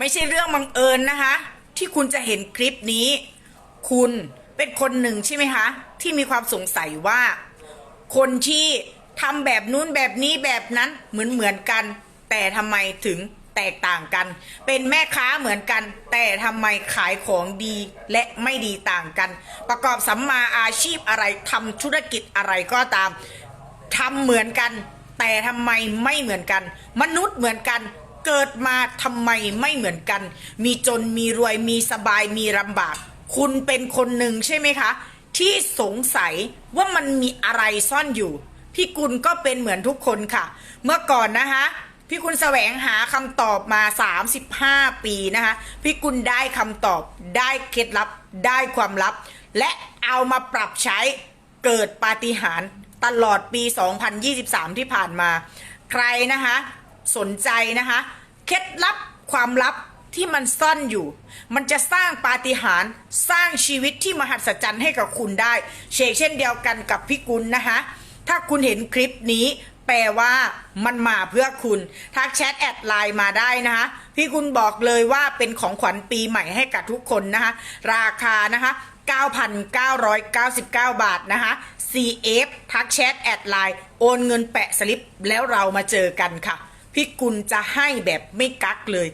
ไม่ใช่เรื่องบังเอิญนะคะ ที่คุณจะเห็นคลิปนี้ คุณเป็นคนหนึ่งใช่ไหมคะที่มีความสงสัยว่า คนที่ทำแบบนู้นแบบนี้แบบนั้นเหมือนเหมือนกัน แต่ทำไมถึงแตกต่างกัน เป็นแม่ค้าเหมือนกัน แต่ทำไมขายของดีและไม่ดีต่างกัน ประกอบสัมมาอาชีพอะไรทำธุรกิจอะไรก็ตามทำเหมือนกัน แต่ทำไมไม่เหมือนกัน มนุษย์เหมือนกัน เกิดมาทำไมไม่เหมือนกัน มีจนมีรวยมีสบายมีลำบาก คุณเป็นคนหนึ่งใช่ไหมคะ ที่สงสัยว่ามันมีอะไรซ่อนอยู่ พี่กุลก็เป็นเหมือนทุกคนค่ะ เมื่อก่อนนะคะพี่กุลแสวงหาคำตอบมา 35 ปีนะคะพี่กุลได้คำตอบได้เคล็ดลับได้ความลับ และเอามาปรับใช้เกิดปาฏิหาริย์ตลอดปี 2023 ที่ผ่านมา ใครนะคะ สนใจนะคะ เคล็ดลับความลับที่มันซ่อนอยู่ มันจะสร้างปาฏิหาริย์สร้างชีวิตที่มหัศจรรย์ให้กับคุณได้ เชกเช่นเดียวกันกับพี่กุลนะคะ ถ้าคุณเห็นคลิปนี้แปลว่ามันมาเพื่อคุณทักแชทแอดไลน์มาได้นะคะ พี่กุลบอกเลยว่าเป็นของขวัญปีใหม่ให้กับทุกคนนะคะ ราคานะคะ 9,999 บาทนะคะ CF ทักแชทแอดไลน์โอนเงินแปะสลิปแล้วเรามาเจอกันค่ะ พี่กุลจะให้แบบไม่กักเลย